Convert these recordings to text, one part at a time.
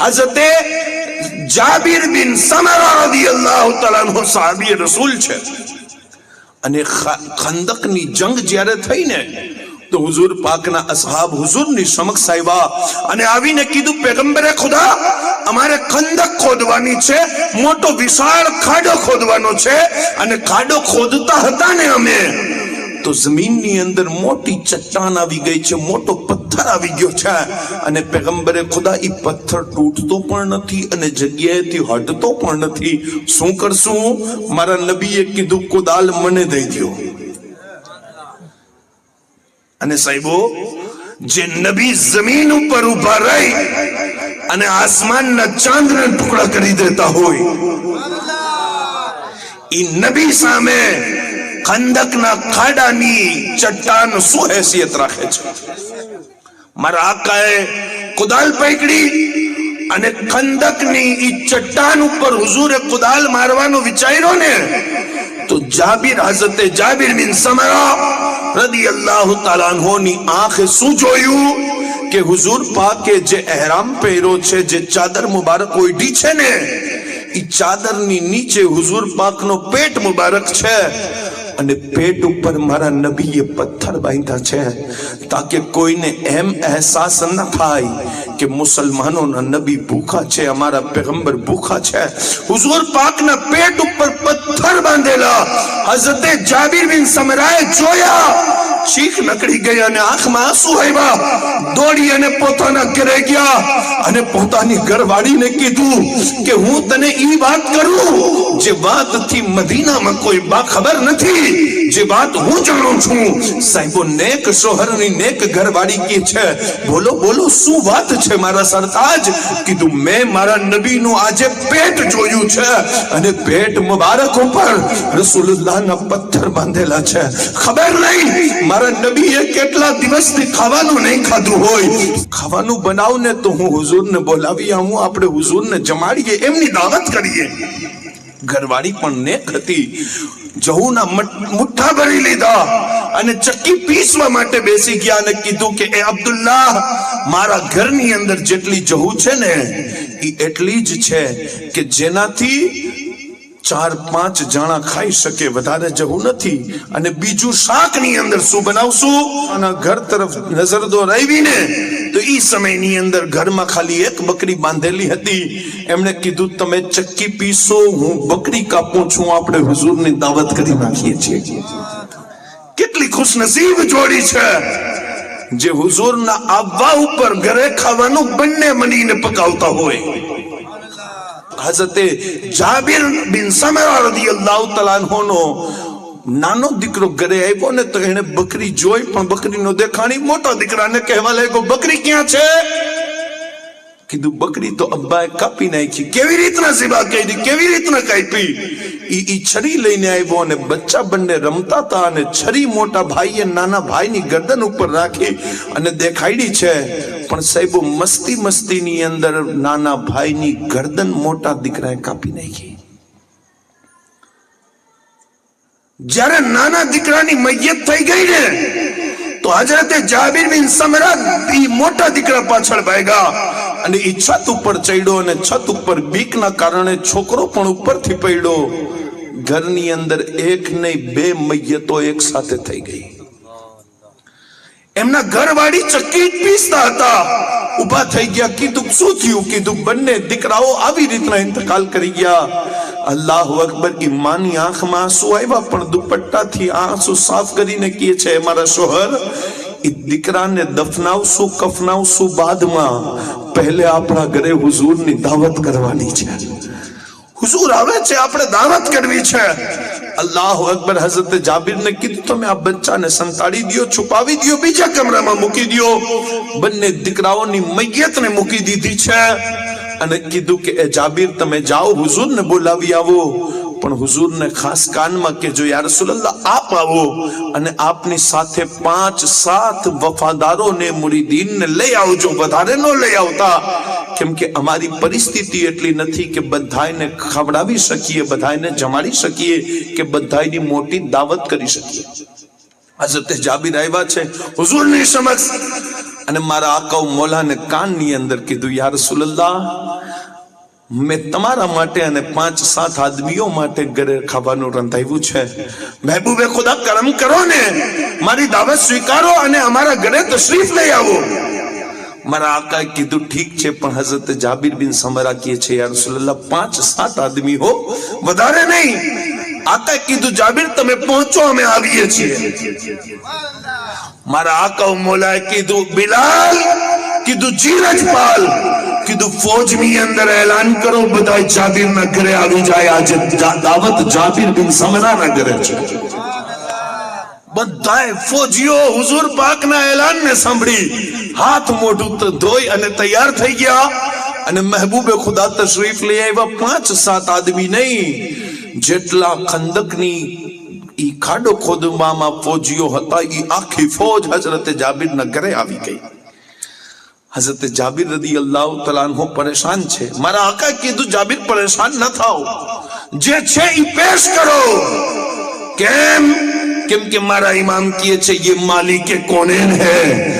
હઝરતે જાબિર બિન સમરા રદિયલ્લાહુ તઆલા અન્હુ સાહાબી રસૂલ છે અને ખંદકની જંગ જ્યારે થઈ ને તો હુઝુર પાકના અસહાબ હુઝુરની સમક્ષ આવ્યા અને આવીને કીધું પેગંબરે ખુદા અમારે ખંદક ખોદવાની છે મોટો વિશાળ ખાડો ખોદવાનો છે અને ખાડો ખોદતા હતા ને અમે તો જમીનની અંદર મોટી ચટ્ટાન આવી ગઈ છે, મોટો પથ્થર આવી ગયો છે. અને પેગંબરે ખુદા એ પથ્થર તૂટતો પણ નથી અને જગ્યાએથી હટતો પણ નથી. શું કરશું? મારા નબીએ કીધું કોદાલ મને દઈ દો અને સાહેબો, જે નબી જમીન ઉપર ઊભા રહી અને આસમાનના ચાંદના ટુકડા કરી દેતા હોય, ઈ નબી સામે ખંદકના ખાડાની ચટ્ટાન શું હેસિયત રાખે છે. મારા આકાએ કુદાલ પકડી અને ખંદકની ઈ ચટ્ટાન ઉપર હુઝુરે કુદાલ મારવાનો વિચાર્યો ને, તો જાબિર, હઝરતે જાબિર બિન સમરા રદિયલ્લાહુ તાલા અન્હોની આંખે શું જોયું કે હુઝુર પાકે જે એહરામ પહેર્યો છે, જે ચાદર મુબારક ઓઢી છે ને, ઈ ચાદરની નીચે હુઝુર પાકનો પેટ મુબારક છે. અને પેટ ઉપર મારા નબીએ પથ્થર બાંધ્યા છે, તાકે કોઈને એમ અહેસાસ ન થાય કે મુસલમાનોના નબી ભૂખા છે, અમારા પેગંબર ભૂખા છે. હુઝુર પાકના પેટ ઉપર પથ્થર બાંધેલા. હઝરતે જાબિર બિન સમરાએ જોયા ચીખ નકળી ગઈ અને આંખમાં આંસુ આવ્યા. દોડી અને પોતાના ઘરે ગયા અને પોતાની ઘરવાળીને કીધું કે હું તને ઈ વાત કરું જે વાતથી મદીનામાં કોઈ બા ખબર નથી. જે વાત હું જાણું છું, સાહેબો, નેક સોહરની નેક ઘરવાળી કે છે? બોલો બોલો, શું વાત છે મારા સરતાજ? કીધું, મેં મારા નબીનું આજે પેટ જોયું છે અને પેટ મુબારક ઉપર રસૂલુલ્લાહના પથ્થર બાંધેલા છે. ખબર નહીં, મારા નબીએ કેટલા દિવસથી ખાવાનું નહીં ખાધું હોય. ખાવાનું બનાવને તો હું હુઝુરને બોલાવી આવું આપણે હુઝુરને જમાડીએ, એમની દાવત કરીએ. ઘરવાળી પણ નેક હતી. જહુના મુઠ્ઠા ભરી લીધા અને ચક્કી પીસવા માટે બેસી ગયા અને કીધું કે, એ અબ્દુલ્લાહ, મારા ઘરની અંદર જેટલી જહુ છે ને એ એટલી જ છે કે જેનાથી ચાર પાંચ જણા ખાઈ શકે, વધારે જવું નથી. અને બીજું શાકની અંદર શું બનાવશું? અને ઘર તરફ નજર દોરાવીને તો ઈ સમયની અંદર ઘરમાં ખાલી એક બકરી બાંધેલી હતી. એમણે કીધું, તમે ચક્કી પીસો, હું બકરી કાપું છું. આપણે હુઝુરની દાવત કરી નાખીએ છીએ. કેટલી ખુશનસીબ જોડી છે જે હુઝુરના આવવા ઉપર ઘરે ખાવાનું બંને મળીને પકાવતા હોય. હઝરતે જાબિર બિન સમરા રદિયલ્લાહુ તઆલા નાનો દીકરો ઘરે આવ્યો ને તો એને બકરી જોઈ પણ બકરીનો દેખાણી મોટા દીકરાને કહેવા લાગ્યો બકરી ક્યાં છે કીધું બકરી તો અબ્બાએ કાપી નાખી કેવી રીતના સિવાય કહી દી કેવી રીતના કાપી ઈ ઈ છરી લઈને આવ્યો અને બચ્ચા બંને રમતા હતા અને છરી મોટા ભાઈએ નાના ભાઈની ગરદન ઉપર રાખી અને દેખાડી છે પણ સાહેબો, મસ્તી મસ્તીની અંદર નાના ભાઈની ગરદન મોટા દીકરાએ કાપી નાખી. જ્યારે નાના દીકરાની મૈયત થઈ ગઈ ને, તો હજરતે જાબિર બિન સમરા ઈ મોટા દીકરા પાછળ ભાગ્યા અને ઈ છત ઉપર ચડ્યો અને છત ઉપર બીકના કારણે છોકરો પણ ઉપરથી પડ્યો. ઘરની અંદર એક નહીં, બે મૈયતો એક સાથે થઈ ગઈ. એમના ઘરવાળી ચક્કી પીસતા હતા. ઊભા થઈ ગયા. કીધું, શું થયું? કીધું, બંને દીકરાઓ આવી રીતના ઇંતકાલ કરી ગયા. અલ્લાહ અકબર ઈમાની આંખમાં આંસુ આવ્યા, પણ દુપટ્ટાથી આંસુ સાફ કરીને કહે છે મારા શોહર એ દીકરાને દફનાવશું, કફનાવશું બાદમાં. પહેલે આપણા ઘરે હુઝુરની દાવત કરવાની છે. હુઝુર આવે છે, આપણે દાવત કરવી છે. અલ્લાહ અકબર હઝરત જાબિરને કીધું, તમે આ બચ્ચાને સંતાડી દો છુપાવી દો બીજા કમરામાં મૂકી દો બંને દીકરાઓની મૈયતને મૂકી દીધી છે અને કીધું કે, એ જાબિર, તમે જાઓ, હુઝુરને બોલાવી આવો. પણ હુઝુરને ખાસ કાનમાં કે, જો યા રસૂલલ્લાહ, આપ આવો અને આપની સાથે પાંચ, સાત વફાદારોને, મુરીદીનને લઈ આવજો, વધારે ન લઈ આવતા. કેમ કે અમારી પરિસ્થિતિ એટલી નથી કે બધાયને ખવડાવી શકીએ, બધાયને જમાડી શકીએ કે બધાયની મોટી દાવત કરી શકીએ. હજરતે જાબીર આવ્યા છે, હુઝુરની સમક્ષ. અને મારા આકાઉ મોલાને કાનની અંદર કીધું, યા રસૂલલ્લાહ, મેં તમારા માટે અને પાંચ, સાત આદમીઓ માટે ઘરે ખાવાનું રંધાવ્યું છે. મહેબૂબે ખુદા કરમ કરો ને, મારી દાવત સ્વીકારો અને અમારા ઘરે તશરીફ લઈ આવો. મારા આકાએ કીધું ઠીક છે પણ હઝરત જાબિર બિન સમરા કહે છે યા રસૂલલ્લાહ પાંચ સાત આદમી હો વધારે નહીં આકાએ કીધું જાબિર તમે પહોંચો અમે આવીએ છીએ મારા આકા મોલાએ કીધું બિલાલ કીધું જીરજપાલ કીધું ફૌજની અંદર એલાન કરો બધા જાબિર ના ઘરે આવી જાય આજે જા- દાવત જાબિર બિન સમરાના ઘરે છે બધાએ ફૌજીઓ હુઝુર પાકના એલાનને સાંભળી હાથ મોઢું ધોઈ અને તૈયાર થઈ ગયા. અને મહેબૂબે ખુદા તશરીફ લઈ આવ્યા પાંચ સાત આદમી નહીં. જેટલા ખંદકની ઈ ખાડો ખોદવામાં ફોજીઓ હતા, ઈ આખી ફોજ હઝરતે જાબીરના ઘરે આવી ગઈ. હઝરતે જાબીર રદી અલ્લાહ તલાનહો પરેશાન છે. મારા આકા કીધું, જાબીર, પરેશાન ન થાઓ. જે છે ઈ પેશ કરો. કેમ? કેમ કે મારા ઈમામ કીએ છે, યે માલિકે કોનેન હે?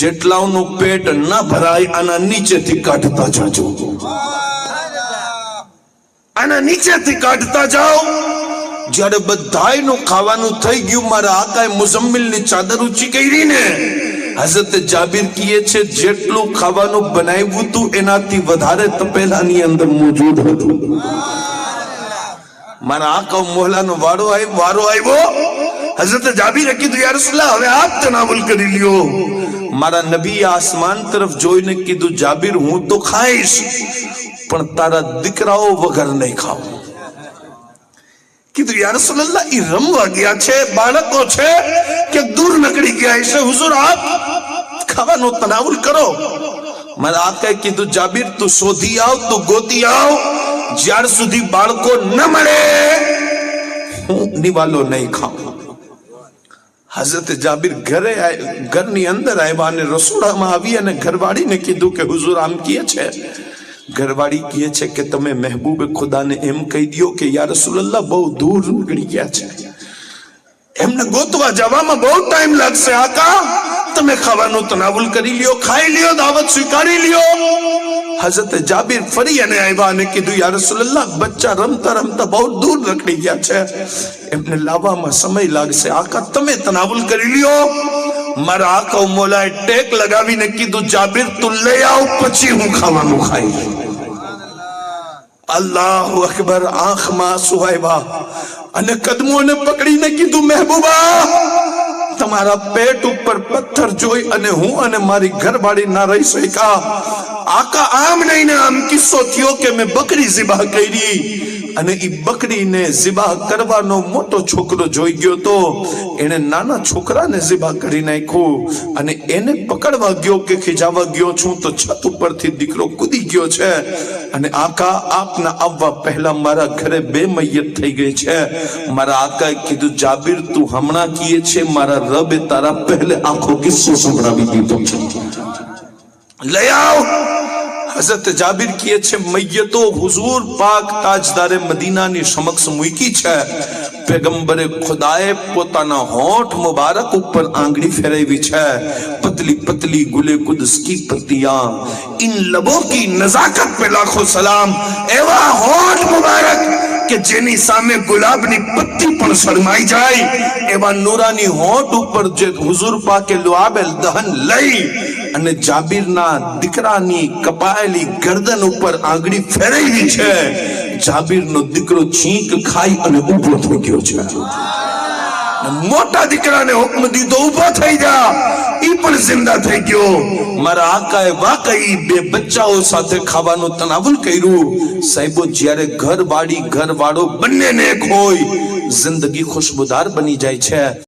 જેટલાઓનું પેટ ના ભરાય, આના નીચેથી કાઢતા જાજો. આના નીચેથી કાઢતા જાઓ. જ્યારે બધાયનું ખાવાનું થઈ ગયું, મારા આકાએ મુઝમ્મિલની ચાદર ઊંચી કરી ને હઝરત જાબિર કીએ છે, જેટલું ખાવાનું બનાવ્યું તું, એનાથી વધારે તપેલાની અંદર મોજૂદ હતું. મારા આકા મોહલાનો વારો આવ્યો વારો આવ્યો હઝરત જાબીરે કીધું યાર સલાહ હવે આપ તનાવલ કરી લ્યો. મારા નબી આસમાન તરફ જોઈને કીધું, જાબીર, હું તો ખાઈશ પણ તારા દીકરાઓ વગર નહીં ખાવ. કીધું યાર રસૂલલ્લાહ એ રમવા ગયા છે, બાળકો છે, કે દૂર નકળી ગયા છે, હુઝુર, આપ ખાવાનો તનાવર કરો. મારા આકાએ કીધું, જાબીર, તું શોધી આવ, તું ગોતી આવ, જ્યાર સુધી બાળકો ન મળે, હું નિવાલો નહીં ખાઉં. હઝરત જાબીર ઘરે ઘરની અંદર આવ્યા અને રસોડામાં આવી અને ઘરવાળીને કીધું કે, હુઝુર, આમ કહે છે. ઘરવાળી કહે છે કે, તમે મહેબૂબ ખુદાને એમ કહી દો કે, યા રસૂલલ્લાહ, બહુ દૂર નીકળી ગયા છે. એમને ગોતવા જવામાં બહુ ટાઈમ લાગશે, આકા, તમે ખાવાનું તનાવુલ કરી લ્યો, ખાઈ લ્યો, દાવત સ્વીકારી લ્યો. હઝરત જાબીર ફરી અને આવ્યા અને કીધું, યા રસૂલલ્લાહ, બચ્ચા રમતા રમતા બહુ દૂર રખડી ગયા છે. એમને લાવવામાં સમય લાગશે. આકા તમે તનાવુલ કરી લ્યો. મારા આકા મોલાએ ટેક લગાવીને કીધું, જાબીર, તું લઈ આવ, પછી હું ખાવાનું ખાઈ અલ્લાહ અકબર આંખમાં આવ્યા અને કદમોને પકડીને કીધું, મહેબૂબા તમારા પેટ ઉપર પથ્થર જોઈ અને હું અને મારી ઘરવાળી ના રહી શકા આકા આમ નહીં ને આમ કિસ્સો થયો કે મેં બકરી ઝિબા કરી. અને એ બકરીને ઝિબા કરવાનો મોટો છોકરો જોઈ ગયો તો એને નાના છોકરાને ઝિબા કરી નાખ્યું અને એને પકડવા ગયો કે ખીજાવા ગયો છું તો છત ઉપરથી દીકરો કૂદી ગયો છે. અને આકા આપના આવવા પહેલા મારા ઘરે બે મૈયત થઈ ગઈ છે. મારા આકાએ કીધું, જાબીર, તું હમણાં કીએ છે, મારા રબે તારા પહેલે આખો કિસ્સો સંભળાવી દીધો છે. લઈ આવ. حضرت جابر کیے چھے میتو حضور پاک تاجدار مدینہ نی شمک سموئی کی چھے۔ پیغمبر خدائے پوتانا ہونٹ مبارک اوپر آنگڑی فیرے بھی چھے۔ پتلی پتلی گلے قدس کی پتیاں۔ ان لبوں کی نزاکت پہ لاکھو سلام۔ ایوہ ہونٹ مبارک کہ جنی سامے گلاب نی پتی پر شرمائی جائی۔ ایوہ نورانی ہونٹ اوپر جد حضور پاک لعاب الدہن لئی۔ અને જાબીરના દીકરાની કપાયેલી ગરદન ઉપર આંગળી ફેરવી છે. જાબીરનો દીકરો છીંક ખાઈ અને ઊભો થઈ ગયો છે. મોટા દીકરાને હુકમ દીધો, ઊભો થઈ જા. ઈ પણ જિંદા થઈ ગયો. મારા આકાએ વાકઈ બે બચ્ચાઓ સાથે ખાવાનું તનાવલ કર્યું. સાહેબો, જ્યારે ઘર વાળી ઘર વાળો બંનેને એક હોય, જિંદગી ખુશબુદાર બની જાય છે.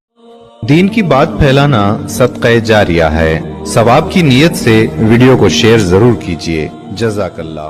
दीन की बात फैलाना सदक़ जारिया है सवाब की नीयत से वीडियो को शेयर जरूर कीजिए जजाकल्ला